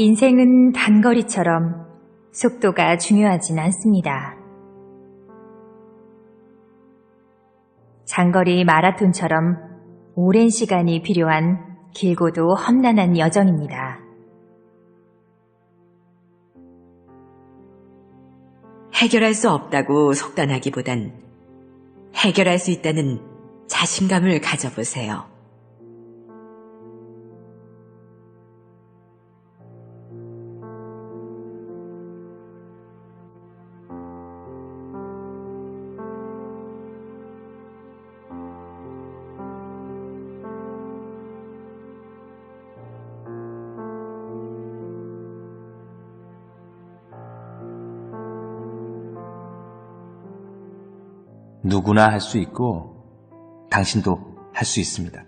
인생은 단거리처럼 속도가 중요하진 않습니다. 장거리 마라톤처럼 오랜 시간이 필요한 길고도 험난한 여정입니다. 해결할 수 없다고 속단하기보단 해결할 수 있다는 자신감을 가져보세요. 누구나 할 수 있고 당신도 할 수 있습니다.